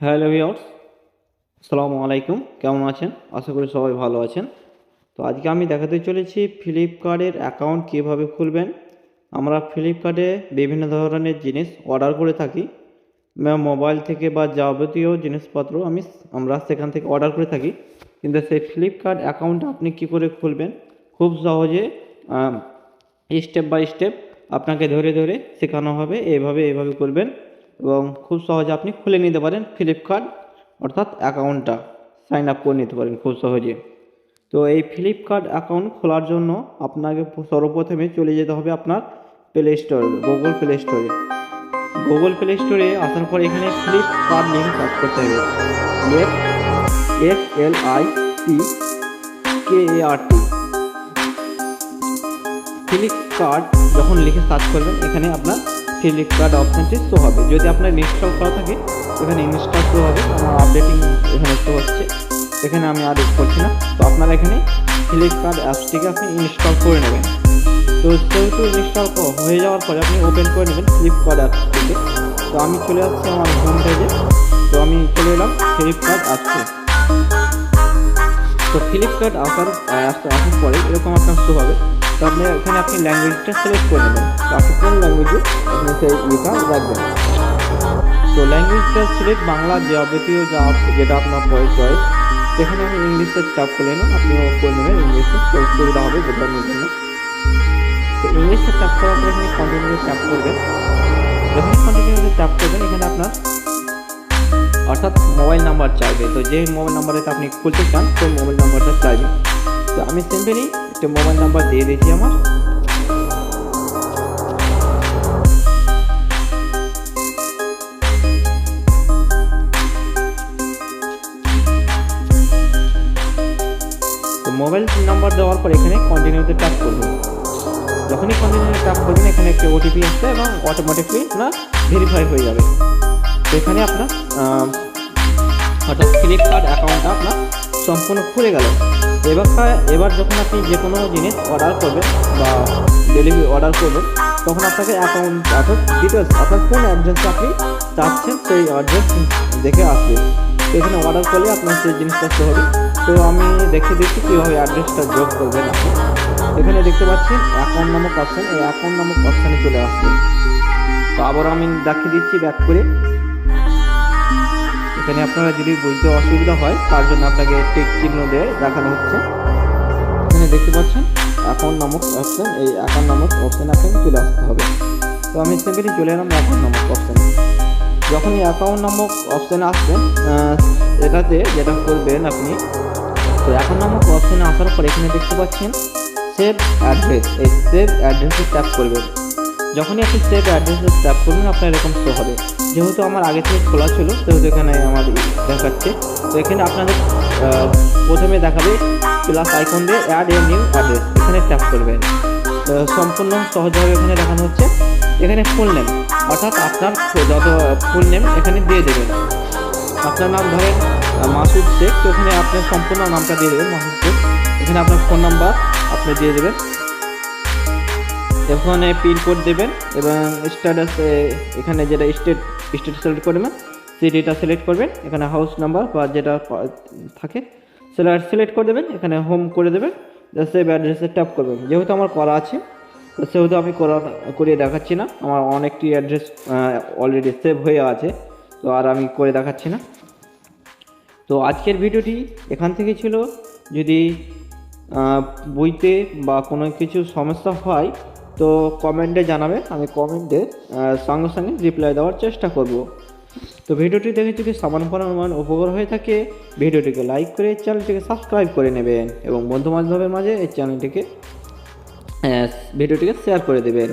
Hello viewers আসসালামু আলাইকুম। কেমন আছেন? আশা করি সবাই ভালো আছেন। তো আজকে আমি দেখাতে চলেছি ফ্লিপকার্টের অ্যাকাউন্ট কীভাবে খুলবেন। আমরা ফ্লিপকার্টে বিভিন্ন ধরনের জিনিস অর্ডার করে থাকি। মোবাইল থেকে বা যাবতীয় জিনিসপত্র আমি আমরা সেখান থেকে অর্ডার করে থাকি। কিন্তু সেই ফ্লিপকার্ট অ্যাকাউন্ট আপনি কী করে খুলবেন? খুব সহজে স্টেপ বাই স্টেপ আপনাকে ধরে ধরে শেখানো হবে। এইভাবে এইভাবে করবেন। এবং খুব সহজে আপনি খুলে নিতে পারেন ফ্লিপকার্ট অর্থাৎ অ্যাকাউন্টটা সাইন আপ করে নিতে পারেন খুব সহজে। তো এই ফ্লিপকার্ট অ্যাকাউন্ট খোলার জন্য আপনাকে সর্বপ্রথমে চলে যেতে হবে আপনার প্লে স্টোর গুগল প্লে স্টোরে গুগল প্লে স্টোরে আসার পর এখানে ফ্লিপকার্ট লিঙ্ক সার্চ করতে হবে। F F L I P K A R T Flipkart যখন লিখে সার্চ করবেন, এখানে আপনার ফ্লিপকার্ট অপশানটি শো হবে। যদি আপনার ইনস্টল করা থাকে, এখানে ইনস্টল শো হবে। আমার আপডেটিং এখানে শো হচ্ছে। এখানে আমি আর করছি না। তো আপনারা এখানে ফ্লিপকার্ট অ্যাপসটিকে আপনি ইনস্টল করে নেবেন। তো যেহেতু ইনস্টল হয়ে যাওয়ার পরে আপনি ওপেন করে নেবেন ফ্লিপকার্ট অ্যাপসটিকে তো আমি চলে আসছি আমার হোম পেজে তো আমি চলে এলাম ফ্লিপকার্ট অ্যাপসে তো ফ্লিপকার্ট আসার আসার পরে এরকম আপনার শো হবে। তো আপনি এখানে আপনি ল্যাঙ্গুয়েজটা সিলেক্ট করে নেবেন। আপনি কোন ল্যাঙ্গুয়েজে আপনি সেই ইয়েটা রাখবেন। তো ল্যাঙ্গুয়েজটা সিলেক্ট বাংলা যাবতীয় যা যেটা আপনার চয়েস সেখানে আমি ইংলিশে চাপ করে নেব আপনিও করে নেবেন, ইংলিশে সুবিধা হবে বোঝানোর জন্য তো ইংলিশে চাপ করার পরে এখানে কন্টিনিউ চাপ করবেন। যখন কন্টিনিউ চাপ করবেন, এখানে আপনার অর্থাৎ মোবাইল নাম্বার চাইবে। তো যে মোবাইল নাম্বারটা আপনি খুলতে চান, সেই মোবাইল নাম্বারটা চাইবে। তো আমি সিম্পলি একটা মোবাইল নাম্বার দিয়ে দিয়েছি আমার। মোবাইল নাম্বার দেওয়ার পর এখানে কন্টিনিউতে ট্যাপ করব। যখনই কন্টিনিউ ট্যাপ করবেন এখানে একটি ওটিপি আসবে এবং অটোমেটিকলি না ভেরিফাই হয়ে যাবে। তো এখানে আপনার অর্থাৎ ফ্লিপকার্ট অ্যাকাউন্টটা আপনার সম্পূর্ণ খুলে গেল। এবার এবার যখন আপনি যে কোনো জিনিস অর্ডার করবেন বা ডেলিভারি অর্ডার করবেন, তখন আপনাকে অ্যাকাউন্ট অর্থাৎ ডিটেলস অর্থাৎ কোন অ্যাড্রেসে আপনি চাচ্ছেন, সেই অ্যাড্রেস দেখে আসবে। এখানে অর্ডার করলে আপনার সেই জিনিসটা শো হবে। তো আমি দেখে দিচ্ছি কীভাবে অ্যাড্রেসটা যোগ করবেন আপনি। এখানে দেখতে পাচ্ছেন অ্যাকাউন্ট নামক অপশান এই অ্যাকাউন্ট নামক অপশানে চলে আসবে তো আবার আমি দেখিয়ে দিচ্ছি ব্যাক করে। এখানে আপনারা যদি বুঝতে অসুবিধা হয়, তার জন্য আপনাকে টেক চিহ্ন দিয়ে দেখানো হচ্ছে। এখানে দেখতে পাচ্ছেন অ্যাকাউন্ট নামক অপশান এই অ্যাকাউন্ট নামক অপশান আপনাকে চলে আসতে হবে। তো আমি সিম্পলি চলে এলাম অ্যাকাউন্ট নামক অপশানে যখন এই অ্যাকাউন্ট নামক অপশানে আসবেন এটাতে যেটা করবেন আপনি, তো অ্যাকাউন্ট নামক অপশানে আসার পর এখানে দেখতে পাচ্ছেন সেভ অ্যাড্রেস এই সেভ অ্যাড্রেসে ট্যাপ করবেন। যখনই আপনি সেভ অ্যাড্রেসে ট্যাপ করবেন, আপনার এরকম শো হবে। যেহেতু আমার আগে থেকে খোলা ছিল, সেহেতু এখানে আমার দেখাচ্ছে। তো এখানে আপনাদের প্রথমে দেখাবে প্লাস আইকন দিয়ে অ্যাড এ নিউ অ্যাড্রেস এখানে ট্যাপ করবেন। সম্পূর্ণ সহজভাবে এখানে দেখানো হচ্ছে। এখানে ফুল নেম অর্থাৎ আপনার যত ফুল নেম এখানে দিয়ে দেবেন। আপনার নাম ধরেন মাসুদ শেখ। তো এখানে আপনার সম্পূর্ণ নামটা দিয়ে দেবেন, মাসুদ শেখ। এখানে আপনার ফোন নাম্বার আপনি দিয়ে দেবেন। এখানে পিনকোড দেবেন এবং স্ট্যাটাস এখানে যেটা স্টেট স্টেট সিলেক্ট করবেন সিটিটা সিলেক্ট করবেন, এখানে হাউস নাম্বার বা যেটা থাকে সেটা সিলেক্ট করে দেবেন, এখানে হোম করে দেবেন সেভ অ্যাড্রেসে ট্যাপ করবেন। যেহেতু আমার করা আছে, তো সেহেতু আমি করা, করিয়ে দেখাচ্ছি না, আমার অনেকটি অ্যাড্রেস অলরেডি সেভ হয়ে আছে, তো আর আমি করে দেখাচ্ছি না। তো আজকের ভিডিওটি এখান থেকে ছিল, যদি বইতে বা কোনো কিছু সমস্যা হয় তো কমেন্টে জানাবে, আমি কমেন্টে সঙ্গে সঙ্গে রিপ্লাই দেওয়ার চেষ্টা করব। তো ভিডিওটি দেখে যদি সামান পরিমাণ উপকার হয়ে থাকে, ভিডিওটিকে লাইক করে চ্যানেলটিকে সাবস্ক্রাইব করে নেবেন এবং বন্ধু বান্ধবের মাঝে এই চ্যানেলটিকে ভিডিওটিকে শেয়ার করে দেবেন।